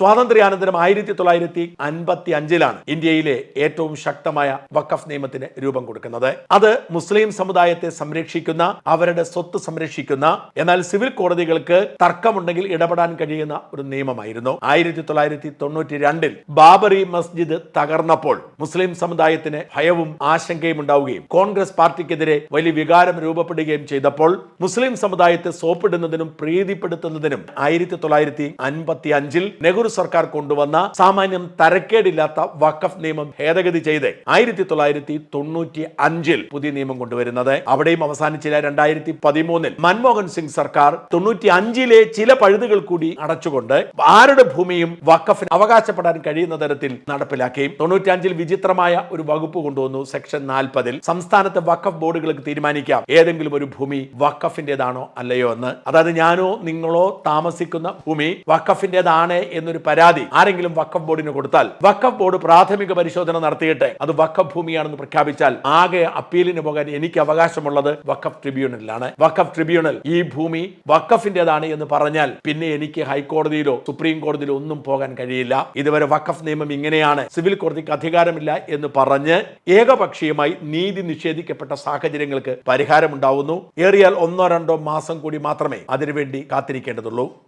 സ്വാതന്ത്ര്യാനന്തരം ആയിരത്തി തൊള്ളായിരത്തി അൻപത്തി അഞ്ചിലാണ് ഇന്ത്യയിലെ ഏറ്റവും ശക്തമായ വഖഫ് നിയമത്തിന് രൂപം കൊടുക്കുന്നത്. അത് മുസ്ലിം സമുദായത്തെ സംരക്ഷിക്കുന്ന അവരുടെ സ്വത്ത് സംരക്ഷിക്കുന്ന എന്നാൽ സിവിൽ കോടതികൾക്ക് തർക്കമുണ്ടെങ്കിൽ ഇടപെടാൻ കഴിയുന്ന ഒരു നിയമമായിരുന്നു. ആയിരത്തി തൊള്ളായിരത്തി തൊണ്ണൂറ്റി രണ്ടിൽ ബാബറി മസ്ജിദ് തകർന്നപ്പോൾ മുസ്ലിം സമുദായത്തിന് ഭയവും ആശങ്കയും ഉണ്ടാവുകയും കോൺഗ്രസ് പാർട്ടിക്കെതിരെ വലിയ വികാരം രൂപപ്പെടുകയും ചെയ്തപ്പോൾ മുസ്ലിം സമുദായത്തെ സോപ്പിടുന്നതിനും പ്രീതിപ്പെടുത്തുന്നതിനും ആയിരത്തി തൊള്ളായിരത്തി അൻപത്തി അഞ്ചിൽ നെഹ്റു സർക്കാർ കൊണ്ടുവന്ന സാമാന്യം തരക്കേടില്ലാത്ത വഖഫ് നിയമം ഭേദഗതി ചെയ്ത് ആയിരത്തി തൊള്ളായിരത്തി തൊണ്ണൂറ്റി അഞ്ചിൽ പുതിയ നിയമം കൊണ്ടുവരുന്നത്. അവിടെയും അവസാനിച്ചില്ല രണ്ടായിരത്തി പതിമൂന്നിൽ മൻമോഹൻ സിംഗ് സർക്കാർ തൊണ്ണൂറ്റി അഞ്ചിലെ ചില പഴുതുകൾ കൂടി അടച്ചുകൊണ്ട് ആരുടെ ഭൂമിയും വഖഫിന് അവകാശപ്പെടാൻ കഴിയുന്ന തരത്തിൽ നടപ്പിലാക്കി. തൊണ്ണൂറ്റി അഞ്ചിൽ വിചിത്രമായ ഒരു വകുപ്പ് കൊണ്ടുവന്നു. സെക്ഷൻ നാൽപ്പതിൽ സംസ്ഥാനത്തെ വഖഫ് ബോർഡുകൾക്ക് തീരുമാനിക്കാം. ഏതെങ്കിലും ഒരു ഭൂമി വഖഫിന്റേതാണോ അല്ലയോ എന്ന്. അതായത് ഞാനോ നിങ്ങളോ താമസിക്കുന്ന ഭൂമി വഖഫിന്റേതാണ് എന്നൊരു പരാതി. ആരെങ്കിലും വഖഫ് ബോർഡിന് കൊടുത്താൽ വഖഫ് ബോർഡ് പ്രാഥമിക പരിശോധന നടത്തിയിട്ട് അത് വഖഫ് ഭൂമിയാണെന്ന് പ്രഖ്യാപിച്ചാൽ ആകെ അപ്പീലിന് പോകാൻ എനിക്ക് അവകാശമുള്ളത് വഖഫ് ട്രിബ്യൂണലിലാണ്. വഖഫ് ട്രിബ്യൂണൽ ഈ ഭൂമി വഖഫിന്റേതാണ് എന്ന് പറഞ്ഞാൽ പിന്നെ എനിക്ക് ഹൈക്കോടതിയിലോ സുപ്രീം കോടതിയിലോ ഒന്നും പോകാൻ കഴിയില്ല. ഇതുവരെ വഖഫ് നിയമം ഇങ്ങനെയാണ്. സിവിൽ കോടതിക്ക് അധികാരമില്ല എന്ന് പറഞ്ഞ് ഏകപക്ഷീയമായി നീതി നിഷേധിക്കപ്പെട്ട സാഹചര്യങ്ങൾക്ക് പരിഹാരമുണ്ടാവുന്നു. ഏറിയാൽ ഒന്നോ രണ്ടോ മാസം കൂടി മാത്രമേ അതിനുവേണ്ടി കാത്തിരിക്കേണ്ടതുള്ളൂ.